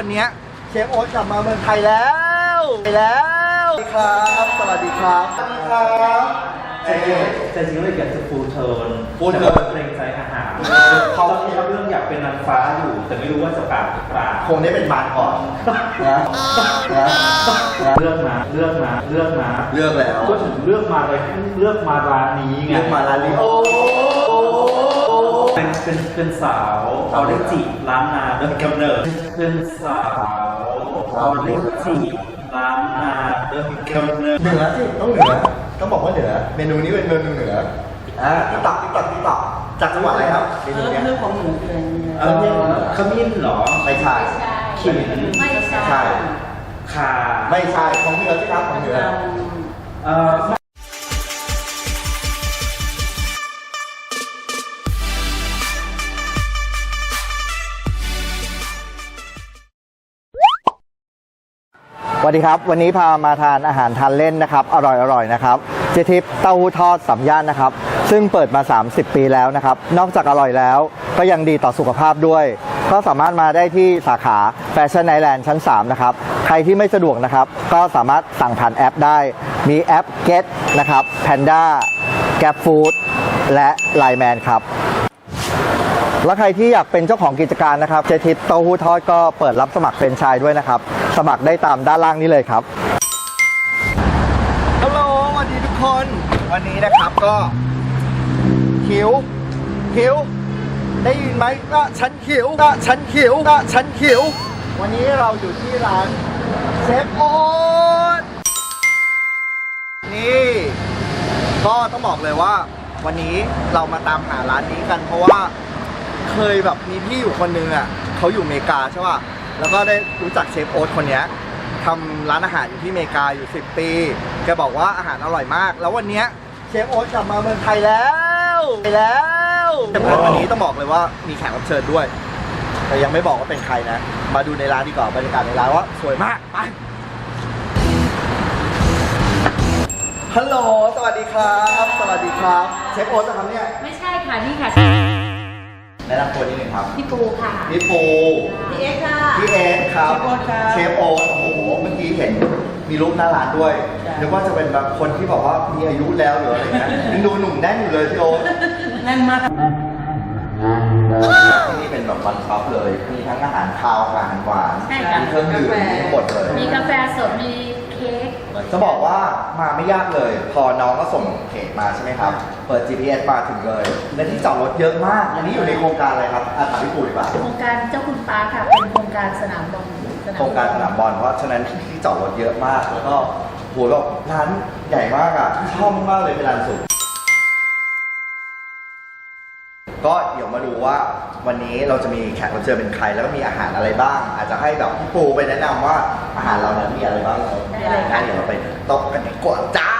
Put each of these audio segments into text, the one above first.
วันเนี้ยเชฟโอ๊ตกลับมาเมืองไทยแล้วไปแล้วสวัสดีครับ สวัสดีครับสวัสดีครับใจจริงใจจริงเลยอยากจะฟูลเทิร์น full แต่ turn ว่าเกรงใจอาหารเขาคิดว่าเรื่องอยากเป็นนางฟ้าอยู่ แต่ไม่รู้ว่าจะปากหรือเปล่าคงได้เป็นบานก่อนนะนะนะเลือกนะเลือกนะเลือกนะเลือกแล้ว ก็ถึงเลือกมาเลยเลือกมาร้านนี้ไงเลือกมาร้านนี้โอ้โอ้โอ้ เป็นเป็นเป็นสาวเอาได้จีบล้านนาโดยกำเนิดเป็นสาวเอาได้จีบล้านนาโดยกำเนิดเหนือสิต้องเหนือต้องบอกว่าเหนือเมนูนี้เป็นเมนูเหนืออ่าติ๊กตักติ๊กตักติ๊กตักจากจังหวัดอะไรครับเมนูเนี้ยเรื่องของหมูแดงเนี่ยเออขมิ้นเหรอไม่ใช่ขิงไม่ใช่ใช่ข่าไม่ใช่ของเหนือสิครับของเหนือเอ่อ วัสดีครับ วันนี้พามาทานอาหารทานเล่นนะครับ อร่อยๆนะครับ เจทิปเต้าหู้ทอดสัมย่านนะครับ ซึ่งเปิดมา 30 ปีแล้วนะครับ นอกจากอร่อยแล้ว ก็ยังดีต่อสุขภาพด้วย ก็สามารถมาได้ที่สาขาแฟชั่นไอแลนด์ชั้น 3 นะครับ ใครที่ไม่สะดวกนะครับ ก็สามารถสั่งผ่านแอปได้ มีแอป Get นะครับ Panda g a p Food และ Line Man ครับ แล้วใครที่อยากเป็นเจ้าของกิจการนะครับเจทิปเต้าหู้ทอดก็เปิดรับสมัครเป็นชายด้วยนะครับ สมัครได้ตามด้านล่างนี้เลยครับฮัลโหลสวัสดีทุกคน วันนี้นะครับก็หิวหิวได้ยินไหมก็ฉันหิวก็ฉันหิวก็ฉันหิว วันนี้เราอยู่ที่ร้านเชฟโอ๊ตนี่ ก็ต้องบอกเลยว่า วันนี้เรามาตามหาร้านนี้กันเพราะว่า เคยแบบมีพี่อยู่คนนึงอะเขาอยู่อเมริกาใช่ป่ะแล้วก็ได้รู้จักเชฟโอ๊ตคนเนี้ยทำร้านอาหารอยู่ที่อเมริกาอยู่ 10 ปีแกบอกว่าอาหารอร่อยมาก แล้ววันเนี้ยเชฟโอ๊ตกลับมาเมืองไทยแล้วไปแล้วแต่วันนี้ต้องบอกเลยว่ามีแขกรับเชิญด้วย แต่ยังไม่บอกว่าเป็นใครนะ มาดูในร้านดีกว่าบรรยากาศในร้านว่าสวยมากไปฮัลโหลสวัสดีครับ สวัสดีครับ เชฟโอ๊ตนะครับเนี่ย ไม่ใช่ค่ะนี่ค่ะ แนะนำตัวนิดนึงครับ พี่ปูค่ะ พี่ปู พี่เอ็กซ์ค่ะ พี่เอสครับ เชฟโอ๊ตครับเชฟโอ๊ตโอ้โห เมื่อกี้เห็นมีรูปหน้าร้านด้วยใช่ นึกว่าจะเป็นแบบคนที่บอกว่ามีอายุแล้วหรืออะไรเงี้ยยังดูหนุ่มแน่นอยู่เลยพี่โอ๊ตแน่นมากที่นี่เป็นแบบวันช็อปเลย มีทั้งอาหารคาวอาหารหวานใช่ค่ะ มีเครื่องดื่มมีทั้งหมดเลย มีกาแฟสด มีเค้ก จะบอกว่ามาไม่ยากเลย พอน้องก็ส่งเพจมาใช่ไหมครับ เปิด GPS มาถึงเลย และที่จอดรถเยอะมาก อันนี้อยู่ในโครงการอะไรครับอาถามพี่ปูดีกว่า โครงการเจ้าคุณป้าค่ะ เป็นโครงการสนามบอลสนามโครงการสนามบอล เพราะฉะนั้นที่จอดรถเยอะมาก แล้วก็โหแบบร้านใหญ่มากอะชอบมากเลยเป็นร้านสุด ก็เดี๋ยวมาดูว่าวันนี้เราจะมีแขกรับเชิญเป็นใคร แล้วก็มีอาหารอะไรบ้าง อาจจะให้แบบพี่ปูไปแนะนำว่าอาหารเรานั้นมีอะไรบ้างเลยงั้นเดี๋ยวเราไปโต๊ะกันดีกว่าจ้า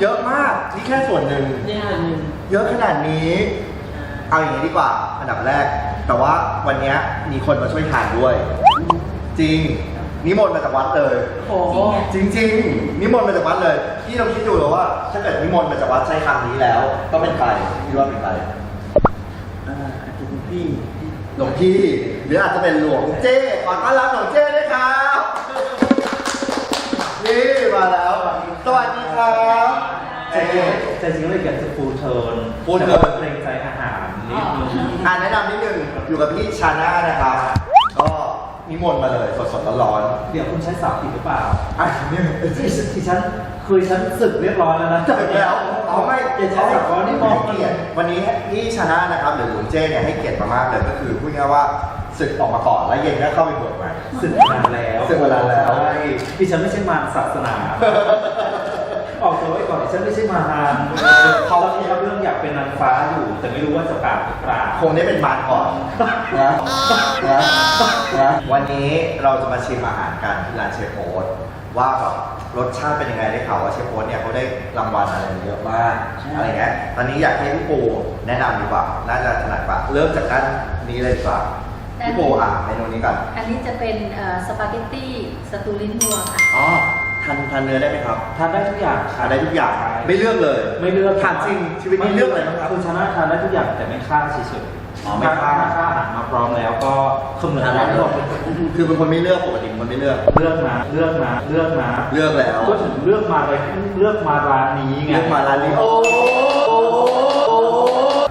เยอะมากนี่แค่ส่วนหนึ่ง นี่อันหนึ่งเยอะขนาดนี้ เอาอย่างนี้ดีกว่า อันดับแรก แต่ว่าวันเนี้ยมีคนมาช่วยทานด้วย จริง นิมนต์มาจากวัดเลย โอ้โหจริง ๆ นิมนต์มาจากวัดเลยพี่ลองคิดดูเลยว่า ถ้าเกิดนิมนต์มาจากวัดใช้คำนี้แล้ว ก็เป็นใครพี่ว่าเป็นใครอ่าอาจจะเป็นพี่ หลวงพี่ หรืออาจจะเป็นหลวงเจ้ขอต้อนรับหลวงเจ้ด้วยครับ นี่มาแล้ว สวัสดีครับใจเจ้ใจจริงเลยอยากจะฟูลเทิร์น full turn แต่ว่าเกรงใจอาหารนิดนึงอ่านแนะนำนิดนึง อยู่กับพี่ชาน่านะครับ ก็นิมนต์มาเลยสดๆร้อนเดี๋ยวคุณใช้สาวผิดหรือเปล่าๆอะนี่ที่ที่ฉันคือฉันสึกเรียบร้อยแล้วนะจบแล้วเอาไม่เดี๋ยวใช้สาวนี่มองให้เกียรติวันนี้พี่ชาน่านะครับหรือหลวงเจ้เนี่ยให้เกียรติมามากเลยก็คือพูดง่ายๆว่าศึกออกมาก่อนแล้วเย็นก็เข้าไปบวชใหม่ สึกมานานแล้วสึกมานานแล้ว ใช่ ที่ฉันไม่ใช่มารศาสนา ออกตัวไว้ก่อนดิฉันไม่ใช่มารเขาตอนนี้รับเรื่องอยากเป็นนางฟ้าอยู่ แต่ไม่รู้ว่าจะปราบหรือเปล่าคงได้เป็นมารก่อนนะนะนะวันนี้เราจะมาชิมอาหารกันที่ร้านเชฟโอ๊ตว่าแบบรสชาติเป็นยังไงได้ข่าวว่าเชฟโอ๊ตเนี่ยเขาได้รางวัลอะไรเยอะมากอะไรเงี้ยตอนนี้อยากให้พี่ปูแนะนำดีกว่า น่าจะถนัดกว่า เริ่มจากด้านนี้เลยดีกว่า พี่ปูอะเมนูนี้ก่อนอันนี้จะเป็นเอ่อสปาเกตตี้สตูลิ้นวัวค่ะอ๋อทานทานเนื้อได้ไหมครับทานได้ทุกอย่างทานได้ทุกอย่างใช่ไม่เลือกเลย ไม่เลือกทานจริงชีวิตนี้เลือกอะไรบ้างครับคุณชนะทานได้ทุกอย่างแต่ไม่ฆ่าเฉยอ๋อไม่ฆ่าถ้ฆ่าอาหารมาพร้อมแล้วก็คือเหมือนร้านเราคือเป็นคนไม่เลือกปกติเป็นคนไม่เลือกเลือกนะเลือกนะเลือกนะเลือกแล้วก็ถึงเลือกมาเลยเลือกมาร้านนี้ไงเลือกมาร้านนี้โอ้โอ้โอ้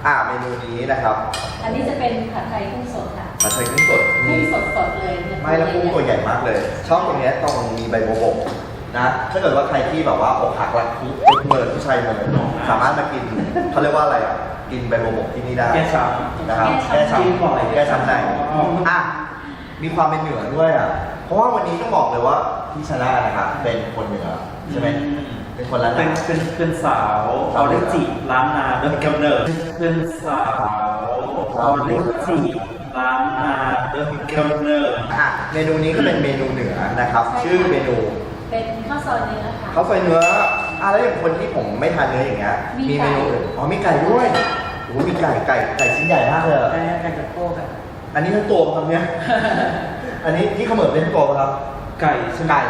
อ่าเมนูนี้นะครับ อันนี้จะเป็นผัดไทยกุ้งสด ค่ะผัดไทยกุ้งสดกุ้มีงสดสดๆเลยเนี่ยไม่แล้วกุ้งตัวใหญ่มากเลยชอบตรงเนี้ยตรงมีใบโบวบกนะถ้าเกิดว่าใครที่แบบว่าอกหักรักคุกเมินผู้ชายเมินสามารถมากินเขาเรียกว่าอะไรอะกินใบโบวบกที่นี่ได้แกช้นะครับแก้แก้ช้ำช้ำแก้ช้ำในอ๋ออ่อะมีความเป็นเหนือด้วยอะเพราะว่าวันนี้ต้องบอกเลยว่าพี่ชนะนะครับเป็นคนเหนือใช่ไหมเป็นคนละเป็นนาเป็นเป็นสาวออริจิล้านนาโดยกำเนิดเป็นสาว ออริจิล้านนาโดยกำเนิดอะเมนูนี้ก็เป็นเมนูเหนือนะครับชื่อเมนูเป็นข้าวซอยเนื้อค่ะ ข้าวซอยเนื้ออะแล้วอย่างคนที่ผมไม่ทานเนื้ออย่างเงี้ยมีมีไก่ เมนูอื่นอ๋อมีไก่ด้วยโอ้โหมีไก่ไก่ไก่ชิ้นใหญ่มากเลยอะแต่การจัดโต๊ะแบบอันนี้ทั้งตัวปะครับเนี่ย อันนี้ที่เขมือบเป็นทั้งตัวปะครับ ไก่ใช่ไหมไก่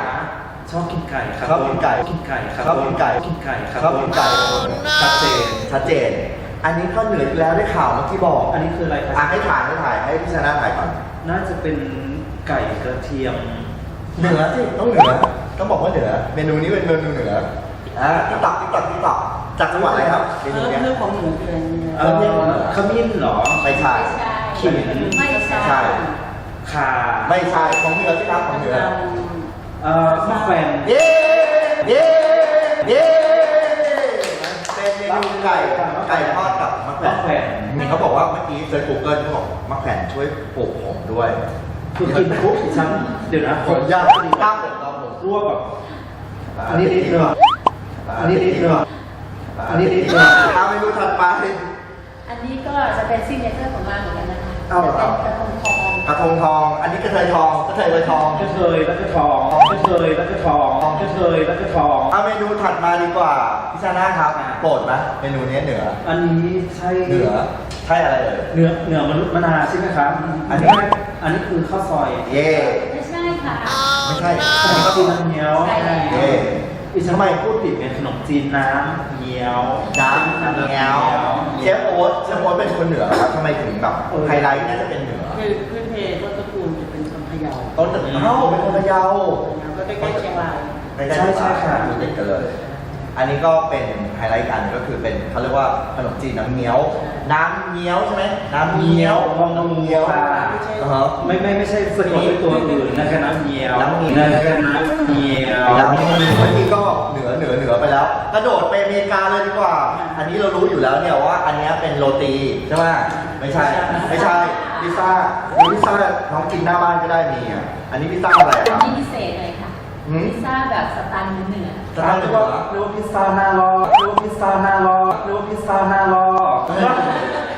ชอบกินไก่ครับชอบกินไก่ กินไก่ครับชอบกินไก่กินไก่ครับชอบกินไก่ชัดเจนชัดเจน อันนี้ก็เหนืออีกแล้วได้ข่าวเมื่อกี้บอกอันนี้คืออะไรคอะรับ ให้ถ่ายให้ถ่ายให้พี่ชนะถ่ายก่อนน่าจะเป็นไก่กระเทียม เหนือสิต้องเหนือต้องบอกว่าเหนือเมนูนี้เป็นเมนูเหนืออ่าติ๊กตักติ๊กตักติ๊กตักจากจังหวัดอะไรครับเมเอนูอเนี้ย เรื่องของหนูคืออะไรเนี่ยเอ่อขมิ้นเหรอ ไม่ใช่ไม่ใช่ขิง ไม่ใช่ใช่ข่าไม่ใช่ของเหนือสิครับของเหนือ เอ่อมะแขวนเย้เย้เย้เป็นเมนูไก่ไก่ทอดกับมะแขวมะแขวนนเขาบอกว่าเมื่อกี้เซิร์ชกูเกิลเขาบอกมะแขวนช่วยปลูกผมด้วยคือกินปุ๊บฉันเดี๋ยวนะผมยากกล้ามผมตอนผมรวบแบบอันนี้นิดนึงอันนี้นิดนึงอันนี้นิดนึงเอาเมนูถัดไปอันนี้ก็จะเป็นซิกเนเจอร์ของร้านเหมือนกันนะคะเอาเหรอจะเป็นกระทงทอง กระทงทอง อันนี้กระเทยทองกระเทยใบทองกระเทยแล้วก็ทองกระเทยแล้วก็ทองกระเทยแล้วก็ทอง เอาเมนูถัดมาดีกว่าพี่ชานะครับ โปรดไหมเมนูนี้เหนือ อันนี้ใช่เหนือใช่อะไรเอ่ยเนื้อเนื้อมนุษย์มนาใช่ไหมครับ อันนี้อันนี้คือข้าวซอยเย่ไม่ใช่ค่ะไม่ใช่ขนมจีนน้ำเงี้ยวใช่แล้วเย่อีฉันไม่พูดผิดเป็นขนมจีนน้ำเงี้ยวน้ำเงี้ยวเชฟโอ๊ตเชฟโอ๊ตเป็นคนเหนือครับทำไมถึงแบบไฮไลท์น่าจะเป็นเหนือคือ พื้นเพต้นตระกูลจะเป็นคนพะเยาต้นแต่เอ้าเป็นคนพะเยาก็ใกล้ๆเชียงรายใกล้ๆใช่ใช่ค่ะอยู่ติดกันเลย อันนี้ก็เป็นไฮไลท์อีกอันหนึ่งก็คือเป็นเขาเรียกว่าขนมจีนน้ำเงี้ยว น้ำเงี้ยวใช่ไหมน้ำเงี้ยวลองน้ำเงี้ยวค่ะอ่าฮะไม่ไม่ไม่ใช่สะกดด้วยตัวอื่นนะคะน้ำเงี้ยวน้ำเงี้ยวนะคะน้ำเงี้ยวแล้วเมื่อกี้ก็เหนือเหนือเหนือไปแล้วกระโดดไปอเมริกาเลยดีกว่า อันนี้เรารู้อยู่แล้วเนี่ยว่า อันเนี้ยเป็นโรตีใช่ไหมไม่ใช่ไม่ใช่ พิซซ่ามีพิซซ่าน้องกินหน้าบ้านก็ได้มีอะอันนี้พิซซ่าอะไรอันครับนี้พิเศษเลยค่ะหืม พิซซ่าแบบสไตล์เหนือสไตล์เหนือเรียกว่าพิซซ่าหน้าล้อเรียกว่าพิซซ่าหน้าล้อเรียกว่าพิซซ่าหน้าล้อ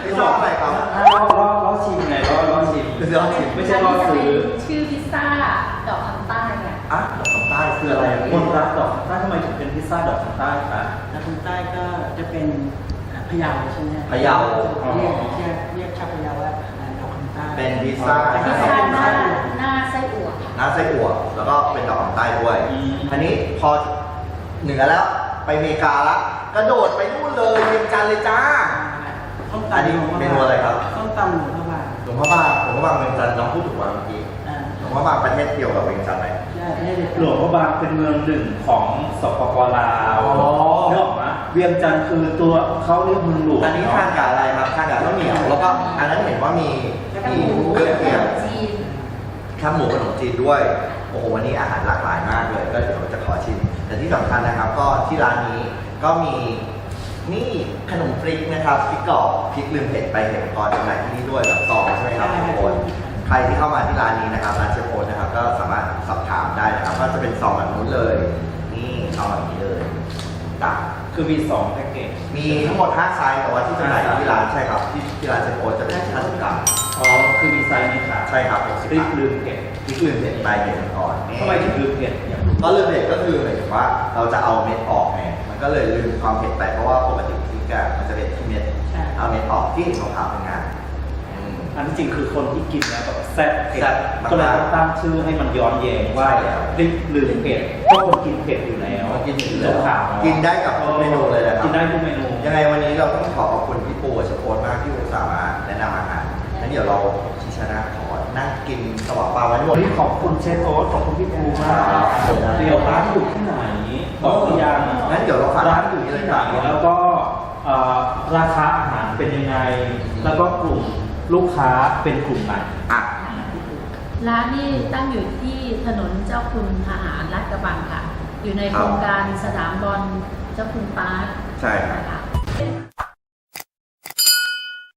พิซซ่าอะไรครับหน้าล้อล้อล้อชิมไงล้อล้อชิม พิซซ่าชิมไม่ใช่ล้อซื้อ ชื่อพิซซ่าดอกคำใต้ค่ะอะดอกคำใต้คืออะไรอะคนรักดอกถ้าทำไมถึงเป็นพิซซ่าดอกคำใต้ค่ะแล้วทางใต้ก็จะเป็นอ่าพะเยาใช่ไหมพะเยา เรียกเรียก เป็นพิซซ่าพิซซ่าหน้าหน้าไส้อั่วหน้าไส้อั่วแล้วก็เป็นดอกคำใต้ด้วย อันนี้พอเหนือแล้วไปอเมริกาละกระโดดไปนู่นเลยเวียงจันทร์เลยจ้า ส้มอันตำนี้หลวงพเมนูอะไรครับ ส้มตำหลวงพระบางหลวงพ่อบางหลวงพ่อบางเวียงจันทร์น้องพูดถูกว่าเมื่อกี้อ่าหลวงพ่อบางประเทศเดียวกับเวียงจันทร์ไหมใช่ไม่ได้หลวงพระบางเป็นเมืองหนึ่งของสปปลาวอ๋อนึกออกไหมเวียงจันทร์คือตัวเขาเรียกเมืองหลวงอันนี้ทานกับอะไรครับทานกับข้าวเหนียว แล้วก็อันนั้นเห็นว่ามีมีเครื่องเคียงจีนข้าวหมูขนมจีนด้วยโอ้โหวันนี้อาหารหลากหลายมากเลย ก็เดี๋ยวจะขอชิม แต่ที่สำคัญนะครับ ก็ที่ร้านนี้ก็มีนี่ขนมพริกนะครับพริกกรอบพริกลืมเผ็ดไปเห็นก่อนจำหน่ายที่นี่ด้วยแบบซองใช่ไหมครับทุกคนใครที่เข้ามาที่ร้านนี้นะครับร้านเชฟโอนนะครับ ก็สามารถสอบถามได้นะครับว่าจะเป็นซองแบบนู้นเลย นี่เอาแบบนี้เลยต่าง คือมีสองแพ็กเกจมีทั้งหมด 5 ไซส์แต่ว่าที่จำหน่ายที่ร้านใช่ครับ ที่ที่ร้านเชฟโอนจะเป็น50กรัมอ๋อคือมีไซส์นี้ค่ะใช่ครับพริกลืมเผ็ดพริกลืมเผ็ดไปเห็นก่อนนี่ทำไมถึงลืมเผ็ดอย่างรู้ก็ลืมเผ็ดก็คือหมายถึงว่าเราจะเอาเม็ดออกไงมันก็เลยลืมความเผ็ดไปเพราะว่าปกติพริกอะมันจะเป็นที่เม็ดใช่เอาเม็ดออกที่เห็นขาวๆเป็นงาน อืมอันที่จริงคือคนที่กินแล้วแบบแซ่บเผ็ดแซ่บมากๆก็เลยต้องตั้งชื่อให้มันย้อนแย้งว่าใช่ครับ พริกลืมเผ็ดเพราะคนกินเผ็ดอยู่แล้วกินอยู่แล้แล้ววขาวกินได้กับทุกเมนูเลยนะครับ กินได้ทุกเมนู ยังไงวันนี้เราต้องขอขอบคุณพี่ปูกับเชฟโอนมากที่อุตส่าห์มาแนะนำอาหารงั้นเดี๋ยวเราชิชนะขอนั่งกินสวะปลาไว้หมวัดนนี้ขอบคุณเชฟโอ๊ตขอบคุณพี่ปูมากครับเดี๋ยวร้านอยู่ที่ไหนบอกหรือยังงั้นเดี๋ยวเราฝากร้านอยู่ที่ไหนแล้วก็เอ่อราคาอาหารเป็นยังไง แล้วก็กลุ่ม ลูกค้าเป็นกลุ่มไหนอะร้านนี่ตั้งอยู่ที่ถนนเจ้าคุณทหารลาดกระบังค่ะ อยู่ในโครงการสนามบอลเจ้าคุณปาร์คใช่ครับค่ะ